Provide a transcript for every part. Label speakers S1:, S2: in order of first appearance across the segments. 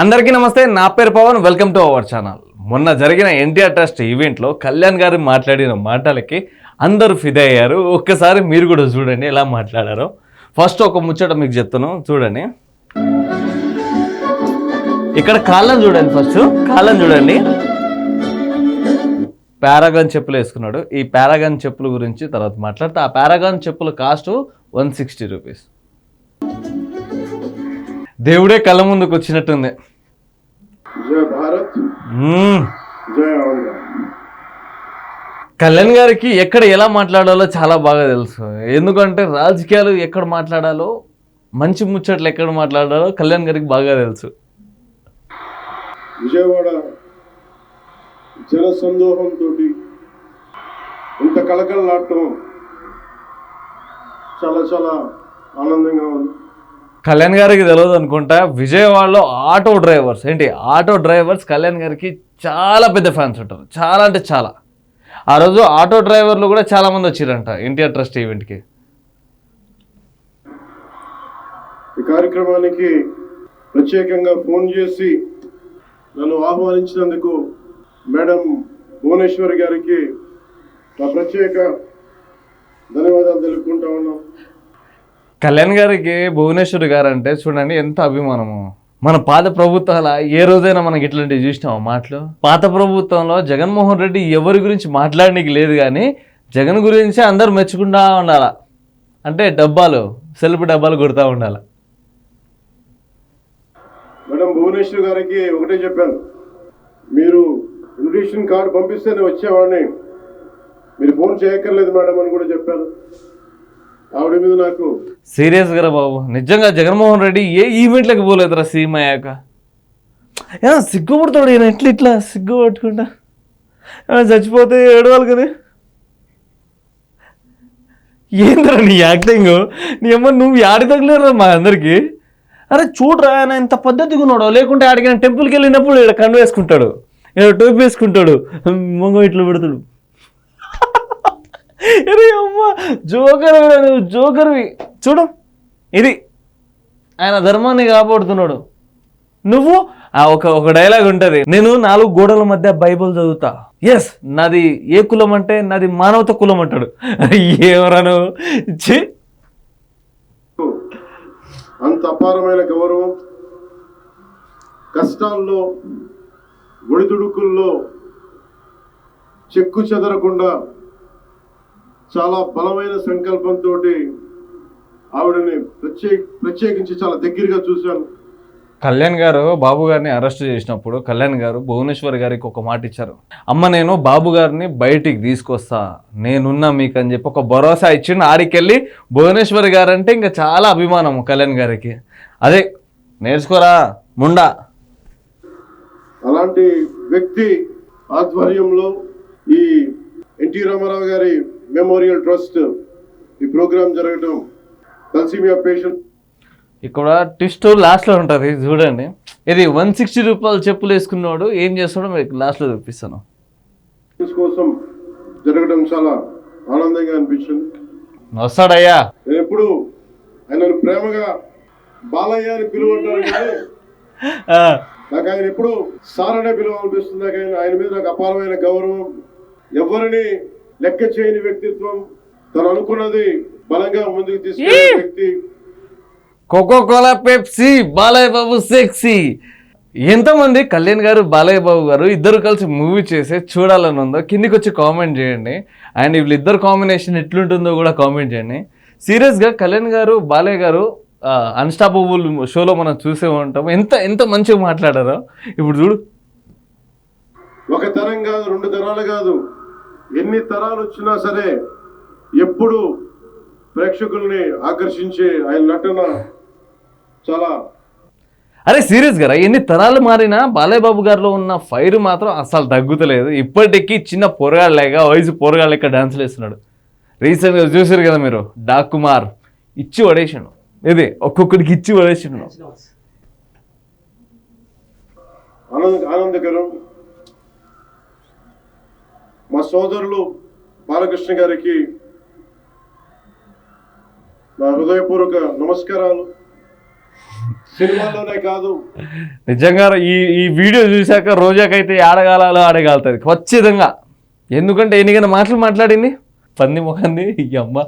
S1: అందరికీ నమస్తే నా పేరు Pawan welcome to our channel. మొన్న జరిగిన ఎన్టీఆర్ ట్రస్ట్ ఈవెంట్లో కళ్యాణ్ గారు మాట్లాడిన మాటలకి అందరూ ఫిదా అయ్యారు. ఒక్కసారి మీరు కూడా చూడండి ఎలా మాట్లాడారో. ఫస్ట్ ఒక ముచ్చట మీకు చెప్తాను చూడండి. ఇక్కడ కాళ్ళని చూడండి ఫస్ట్ కాళ్ళని చూడండి. పారాగాన్ చెప్పులు వేసుకున్నాడు. ఈ పారాగాన్ చెప్పుల గురించి తర్వాత మాట్లాడితే. ఆ పారాగాన్ చెప్పుల కాస్ట్ వన్ సిక్స్టీ రూపీస్. దేవుడే కళ్ళ ముందుకు వచ్చినట్టుంది. కళ్యాణ్ గారికి ఎక్కడ ఎలా మాట్లాడాలో చాలా బాగా తెలుసు. ఎందుకంటే రాజకీయాలు ఎక్కడ మాట్లాడాలో మంచి ముచ్చట్లు ఎక్కడ మాట్లాడాలో కళ్యాణ్ గారికి బాగా తెలుసు.
S2: విజయవాడ జన సందోహంతో ఇంత కలకలలాడటం చాలా చాలా ఆనందంగా ఉంది.
S1: కళ్యాణ్ గారికి తెలియదు అనుకుంటా విజయవాడలో ఆటో డ్రైవర్స్ ఏంటి ఆటో డ్రైవర్స్ కళ్యాణ్ గారికి చాలా పెద్ద ఫ్యాన్స్ ఉంటారు. చాలా అంటే చాలా. ఆ రోజు ఆటో డ్రైవర్లు కూడా చాలా మంది వచ్చిరంట ఎన్టీఆర్ ట్రస్ట్ ఈవెంట్కి.
S2: ఈ కార్యక్రమానికి ప్రత్యేకంగా ఫోన్ చేసి నన్ను ఆహ్వానించినందుకు మేడం భువనేశ్వరి గారికి నా ప్రత్యేక ధన్యవాదాలు తెలుపుకుంటా ఉన్నాం.
S1: కళ్యాణ్ గారికి భువనేశ్వర్ గారు అంటే చూడండి ఎంత అభిమానము. మన పాత ప్రభుత్వాల ఏ రోజైనా మనకి ఇట్లాంటివి చూసినామా మాటలు? పాత ప్రభుత్వంలో జగన్మోహన్ రెడ్డి ఎవరి గురించి మాట్లాడడానికి లేదు కానీ జగన్ గురించి అందరూ మెచ్చుకుంటా ఉండాల. అంటే డబ్బాలు సెల్ఫ్ డబ్బాలు కొడతా ఉండాల.
S2: మేడం భువనేశ్వర్ గారికి ఒకటే చెప్పాను. మీరు ఇన్విటేషన్ కార్డు పంపిస్తే వచ్చేవాడిని. మీరు ఫోన్ చేయక్కర్లేదు మేడం అని కూడా చెప్పాను ఆవిడ మీద నాకు
S1: సీరియస్ రా బాబు. నిజంగా జగన్మోహన్ రెడ్డి ఏ ఈవెంట్లకు పోలేదురా సీఎం అయ్యాక? సిగ్గుపడతాడు ఈయన ఎట్లా ఇట్లా సిగ్గు పట్టుకుంటా? చచ్చిపోతే ఏడవాలి కదా? ఏంద్రా నీ యాక్టింగ్? నీ అమ్మ నువ్వు యాడి తగ్గలేరు మా అందరికి? అరే చూడరా ఆయన ఇంత పద్ధతిగా ఉన్నాడు? లేకుంటే ఆడికి టెంపుల్కి వెళ్ళినప్పుడు ఇక్కడ కండు వేసుకుంటాడు. ఇక్కడ టోపీ వేసుకుంటాడు. మొంగ ఇట్లా పెడతాడు. అరే అమ్మ జోకర్ నువ్వు జోకర్వి. చూడు ఇది. ఆయన ధర్మాన్ని కాపాడుతున్నాడు. నువ్వు? ఆ ఒక ఒక డైలాగ్ ఉంటుంది. నేను నాలుగు గోడల మధ్య బైబిల్ చదువుతా. ఎస్ నాది ఏ కులం అంటే నాది మానవత కులం అంటాడు. ఏమరాను
S2: అంత అపారమైన గౌరవం కష్టాల్లో ఒడిదుడుకుల్లో చెక్కు చెదరకుండా చాలా బలమైన సంకల్పంతో ఆవిడని ప్రత్యేక ప్రత్యేకించి చాలా దగ్గరగా చూశాను.
S1: కళ్యాణ్ గారు బాబు గారిని అరెస్ట్ చేసినప్పుడు కళ్యాణ్ గారు భువనేశ్వర్ గారికి ఒక మాట ఇచ్చారు. అమ్మ నేను బాబు గారిని బయటికి తీసుకొస్తా. నేనున్నా మీకు అని చెప్పి ఒక భరోసా ఇచ్చిండు. ఆడికెళ్ళి భువనేశ్వర్ గారు అంటే ఇంకా చాలా అభిమానం కళ్యాణ్ గారికి. అదే నేర్చుకోరా ముండా.
S2: అలాంటి వ్యక్తి ఆధ్వర్యంలో ఈ ఎన్టీ రామారావు గారి మెమోరియల్ ట్రస్ట్ ఈ ప్రోగ్రాం జరగటం తలసీమియా పేషెంట్
S1: ఇక్కడ ట్విస్ట్ లాస్ట్లో ఉంటుంది చూడండి. ఇది వన్ సిక్స్టీ రూపాయలు చెప్పులు వేసుకున్నాడు ఏం చేస్తాడో మీకు లాస్ట్లో చూపిస్తాను.
S2: కోసం జరగడం చాలా ఆనందంగా అనిపించింది.
S1: వస్తాడయ్యా.
S2: నేను ఎప్పుడు ఆయనను ప్రేమగా బాలయ్య అని పిలువంటారు కానీ నాకు ఆయన ఎప్పుడు సార్ అనే పిలవాలనిపిస్తుంది. నాకు ఆయన ఆయన మీద నాకు అపారమైన గౌరవం. ఎవరిని లెక్క చేయని వ్యక్తిత్వం తను అనుకున్నది బలంగా ముందుకు తీసుకెళ్ళే వ్యక్తి.
S1: Coca cola Pepsi Balayya Babu sexy ఎంతమంది కళ్యాణ్ గారు బాలయ్య బాబు గారు ఇద్దరు కలిసి మూవీ చేసి చూడాలని ఉందో కిందికి వచ్చి కామెంట్ చేయండి. అండ్ వీళ్ళిద్దరు కాంబినేషన్ ఎట్లుంటుందో కూడా కామెంట్ చేయండి. సీరియస్గా కళ్యాణ్ గారు బాలయ్య గారు అన్స్టాపబుల్ షోలో మనం చూసే ఉంటాం. ఎంత ఎంత మంచిగా మాట్లాడారో. ఇప్పుడు చూడు.
S2: ఒక తరం కాదు రెండు తరాలు కాదు. ఎన్ని తరాలు వచ్చినా సరే ఎప్పుడు ప్రేక్షకుల్ని ఆకర్షించే ఆయన నటన చాలా
S1: అరే సీరియస్ గారా? ఎన్ని తరాలు మారినా బాలయ్య బాబు గారిలో ఉన్న ఫైర్ మాత్రం అసలు తగ్గుతలేదు. ఇప్పటికీ చిన్న పోరగాళ్ళగా వయసు పోరగాళ్ళ లెక్క డాన్సులు వేస్తున్నాడు రీసెంట్గా చూసారు కదా మీరు? డాక్ కుమార్. ఇచ్చి పడేసాడు. ఇది ఒక్కొక్కడికి ఇచ్చి పడేసాడు.
S2: ఆనంద ఆనందకరం మా సోదరులు బాలకృష్ణ గారికి నా హృదయపూర్వక నమస్కారాలు. సినిమాల్లోనే కాదు.
S1: నిజంగా ఈ ఈ వీడియో చూశాక రోజాకైతే ఆడగాలలో ఆడగలుగుతుంది ఖచ్చితంగా. ఎందుకంటే ఎన్నికైనా మాటలు మాట్లాడింది? పంది ఈ అమ్మ.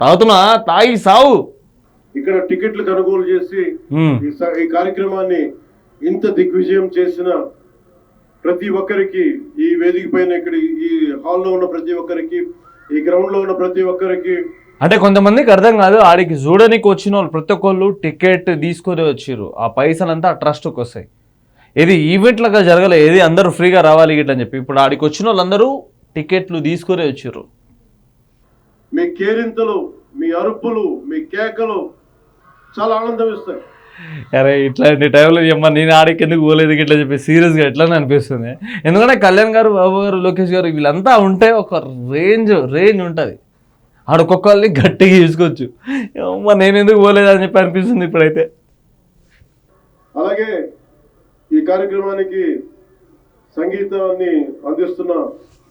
S1: తాగుతున్నా తాగి సావు.
S2: ఇక్కడ టికెట్లు కొనుగోలు చేసి ఈ కార్యక్రమాన్ని ఇంత దిగ్విజయం చేసిన ప్రతి ఒక్కరికి ఈ వేదిక పైన ఇక్కడ ఈ హాల్లో ఉన్న ప్రతి ఒక్కరికి ఈ గ్రౌండ్లో ఉన్న ప్రతి ఒక్కరికి
S1: అంటే కొంతమందికి అర్థం కాదు ఆడికి చూడడానికి వచ్చిన వాళ్ళు ప్రతి ఒక్కళ్ళు టికెట్ తీసుకొని వచ్చారు ఆ పైసలంతా ఆ ట్రస్ట్కి వస్తాయి. ఇది ఈవెంట్లుగా జరగలే ఏది అందరూ ఫ్రీగా రావాలి గిట్ల అని చెప్పి. ఇప్పుడు ఆడికి వచ్చిన వాళ్ళందరూ టికెట్లు తీసుకొని వచ్చారు
S2: మీ కేరింతలు మీ అరుపులు మీ కేకలు చాలా ఆనందం ఇస్తాయి.
S1: అరే ఇట్లాంటి టైంలో అమ్మ నేను ఆడికి ఎందుకు పోలేదు ఇట్లా చెప్పి సీరియస్గా ఎట్లా అనిపిస్తుంది. ఎందుకంటే కళ్యాణ్ గారు బాబు గారు లోకేష్ గారు వీళ్ళంతా ఉంటే ఒక రేంజ్ రేంజ్ ఉంటుంది. ఆడొక్కొక్కరిని గట్టిగా తీసుకోవచ్చు అమ్మ నేను ఎందుకు పోలేదు అని చెప్పి అనిపిస్తుంది ఇప్పుడైతే.
S2: అలాగే ఈ కార్యక్రమానికి సంగీతాన్ని అందిస్తున్న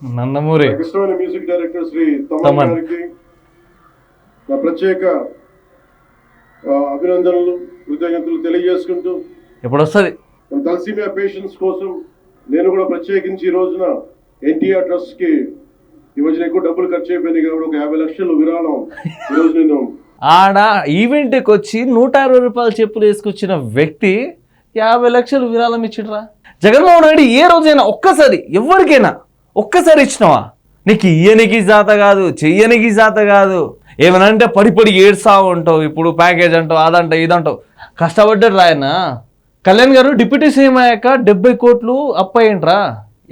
S1: నందమూరి.
S2: నాకు ఇష్టమైన మ్యూజిక్ డైరెక్టర్ శ్రీ తమన్. గారికి నా ప్రత్యేక అభినందనలు. కృతజ్ఞతలు తెలియజేసుకుంటూ
S1: ఇప్పుడు వస్తుంది
S2: తలసీమియా పేషెంట్స్ కోసం నేను కూడా ప్రత్యేకించి ఈ రోజున ఎన్టీఆర్ ట్రస్ట్కి ఈ రోజున ఎక్కువ డబ్బులు ఖర్చు అయిపోయినాయి కాబట్టి ఒక యాభై లక్షలు విరాళం ఈ రోజు నేను
S1: ఆడ ఈవెంట్కి వచ్చి నూట అరవై రూపాయల చెప్పులు వేసుకొచ్చిన వ్యక్తి యాభై లక్షలు విరాళం ఇచ్చిడ్రా? జగన్మోహన్ రెడ్డి ఏ రోజైనా ఒక్కసారి ఎవరికైనా ఒక్కసారి ఇచ్చినావా? నీకు ఇయ్యనికి జాత కాదు చెయ్యనికి జాత కాదు. ఏమనంటే పడి పడి ఏడ్సా ఉంటావు ఇప్పుడు ప్యాకేజ్ అంటావు అదంటావు ఇదంటావు. కష్టపడ్డాడు రాయన కళ్యాణ్ గారు డిప్యూటీ సీఎం అయ్యాక డెబ్బై కోట్లు అప్పయ్యంట్రా.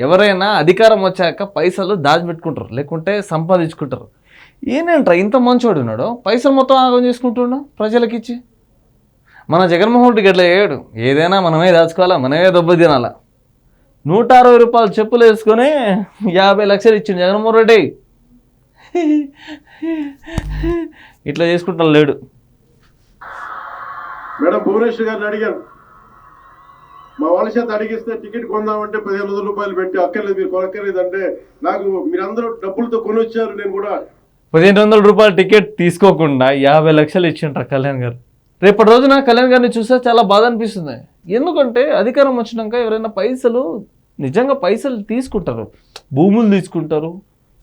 S1: ఎవరైనా అధికారం వచ్చాక పైసలు దాచిపెట్టుకుంటారు లేకుంటే సంపాదించుకుంటారు. ఏనేంట్రా ఇంత మంచోడు ఉన్నాడు? పైసలు మొత్తం ఆగం చేసుకుంటున్నా ప్రజలకి ఇచ్చి మన జగన్మోహన్ రెడ్డి గట్ల ఏడు ఏదైనా మనమే దాచుకోవాలా మనమే దెబ్బ తినాలా? నూట అరవై రూపాయలు చెప్పులు వేసుకొని యాభై లక్షలు ఇచ్చిండు జగన్మోహన్ రెడ్డి. ఇట్లా చేసుకుంటా లేడు.
S2: మేడం భువనేశ్వర్ గారిని అడిగాను. మా వాళ్ళ చేత అడిగిస్తే టికెట్ కొందామంటే పదిహేను వందల రూపాయలు పెట్టి అక్కర్లేదు మీరు కొనక్కర్లేదు అంటే నాకు మీరందరూ డబ్బులతో కొని వచ్చారు నేను కూడా
S1: పదిహేను వందల రూపాయల టికెట్ తీసుకోకుండా యాభై లక్షలు ఇచ్చిండ్రు కళ్యాణ్ గారు. రేపటి రోజున కళ్యాణ్ గారిని చూస్తే చాలా బాధ అనిపిస్తుంది. ఎందుకంటే అధికారం వచ్చినాక ఎవరైనా పైసలు నిజంగా పైసలు తీసుకుంటారు. భూములు తీసుకుంటారు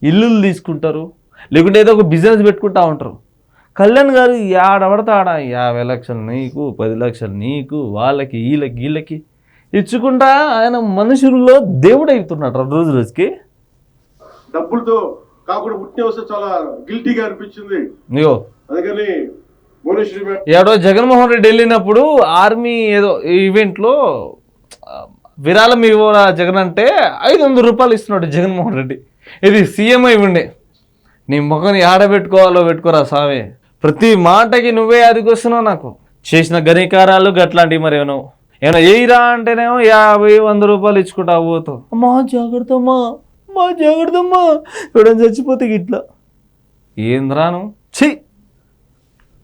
S1: ఇల్లులు తీసుకుంటారు లేకుంటే ఏదో ఒక బిజినెస్ పెట్టుకుంటా ఉంటారు. కళ్యాణ్ గారు ఆడబడతా ఆడ యాభై లక్షలు నీకు పది లక్షలు నీకు వాళ్ళకి వీళ్ళకి వీళ్ళకి ఇచ్చుకుంటా ఆయన మనుషుల్లో దేవుడు అవుతున్నాడు రోజు రోజుకి.
S2: డబ్బులతో కాకుండా పుట్టిన వస్తే చాలా గిల్టీగా అనిపించింది.
S1: ఇగో.
S2: అందుకని
S1: ఏడో జగన్మోహన్ రెడ్డి వెళ్ళినప్పుడు ఆర్మీ ఏదో ఈవెంట్లో విరాళం ఇవ్వరా జగన్ అంటే ఐదు వందల రూపాయలు ఇస్తున్నాడు జగన్మోహన్ రెడ్డి. ఇది సీఎం అయి ఉండే. నీ ముఖం ఆడబెట్టుకోవాలో పెట్టుకోరా సామే ప్రతి మాటకి నువ్వే అదికొస్తున్నావు నాకు. చేసిన గణికారాలు గట్లాంటివి మరి ఏమో. ఏమైనా ఏయిరా అంటేనేమో యాభై వంద రూపాయలు ఇచ్చుకుంటా పోతావు అమ్మా జాగ్రత్త అమ్మా. మా జాగ్రత్త అమ్మా. ఎవడని చచ్చిపోతే ఇట్లా ఏంద్రాను ఛీ!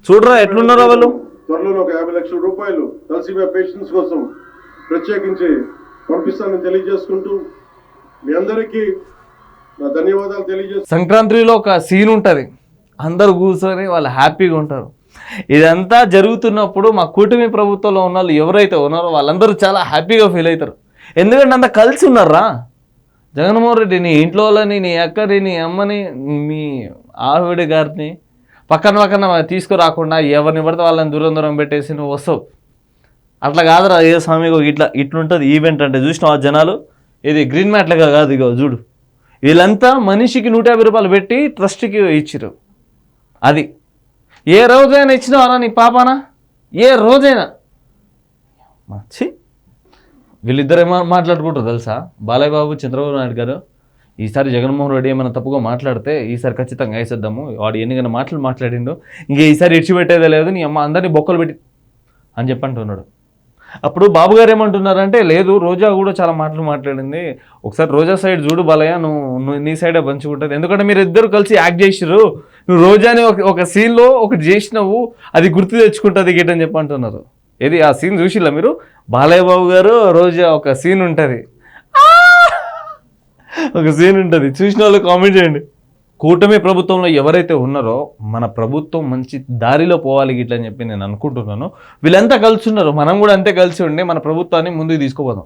S1: చూడరా ఎట్లున్నారో వాళ్ళు?
S2: త్వరలో ఒక యాభై లక్షల రూపాయలు తలసీమియా పేషెంట్స్ కోసం ప్రత్యేకించి పంపిస్తానని తెలియజేసుకుంటూ మీ అందరికీ ధన్యవాదాలు
S1: సంక్రాంతిలో ఒక సీన్ ఉంటుంది. అందరు కూర్చొని వాళ్ళు హ్యాపీగా ఉంటారు. ఇదంతా జరుగుతున్నప్పుడు మా కూటమి ప్రభుత్వంలో ఉన్న వాళ్ళు ఎవరైతే ఉన్నారో వాళ్ళందరూ చాలా హ్యాపీగా ఫీల్ అవుతారు. ఎందుకంటే అంతా కలిసి ఉన్నారా? జగన్మోహన్ రెడ్డి నీ ఇంట్లో వాళ్ళని నీ అక్కడి నీ అమ్మని మీ ఆవిడ గారిని పక్కన పక్కన తీసుకురాకుండా ఎవరిని పడితే వాళ్ళని దూరం దూరం పెట్టేసి నువ్వు వస్తావు. అట్లా కాదురా ఏ స్వామి ఇట్లా ఇట్లుంటుంది ఈవెంట్ అంటే చూసినావు ఆ జనాలు? ఇది గ్రీన్ మ్యాట్లుగా కాదు ఇగో చూడు. వీళ్ళంతా మనిషికి నూట యాభై రూపాయలు పెట్టి ట్రస్ట్కి ఇచ్చిరు అది. ఏ రోజైనా ఇచ్చినావరా నీ పాపానా? ఏ రోజైనా. ఛీ. వీళ్ళిద్దరు ఏమో మాట్లాడుకుంటారు తెలుసా? బాలయ్య బాబు చంద్రబాబు నాయుడు గారు ఈసారి జగన్మోహన్ రెడ్డి ఏమైనా తప్పుగా మాట్లాడితే ఈసారి ఖచ్చితంగా వేసేద్దాము. వాడు ఎన్నికైనా మాటలు మాట్లాడిండు. ఇంకా ఈసారి ఇడిచిపెట్టేదే లేదు. నీ అమ్మ అందరినీ బొక్కలు పెట్టి అని చెప్పంటున్నాడు. అప్పుడు బాబు గారు ఏమంటున్నారంటే లేదు రోజా కూడా చాలా మాటలు మాట్లాడింది. ఒకసారి రోజా సైడ్ చూడు బాలయ్య నువ్వు నువ్వు నీ సైడే ఉంటుంది. ఎందుకంటే మీరు ఇద్దరు కలిసి యాక్ట్ చేసిర్రు. నువ్వు రోజాని ఒక ఒక సీన్లో ఒకటి చేసినావు అది గుర్తు తెచ్చుకుంటుంది గిట్ అని చెప్పి అంటున్నారు. ఏది? ఆ సీన్ చూసిలా మీరు? బాలయ్య బాబు గారు రోజా ఒక సీన్ ఉంటుంది. ఒక సీన్ ఉంటుంది. చూసిన వాళ్ళు కామెంట్ చేయండి. కూటమి ప్రభుత్వంలో ఎవరైతే ఉన్నారో మన ప్రభుత్వం మంచి దారిలో పోవాలి గిట్ల అని చెప్పి నేను అనుకుంటున్నాను. వీళ్ళంతా కలిసి ఉన్నారు. మనం కూడా అంతే కలిసి ఉండి మన ప్రభుత్వాన్ని ముందుకు తీసుకుపోదాం.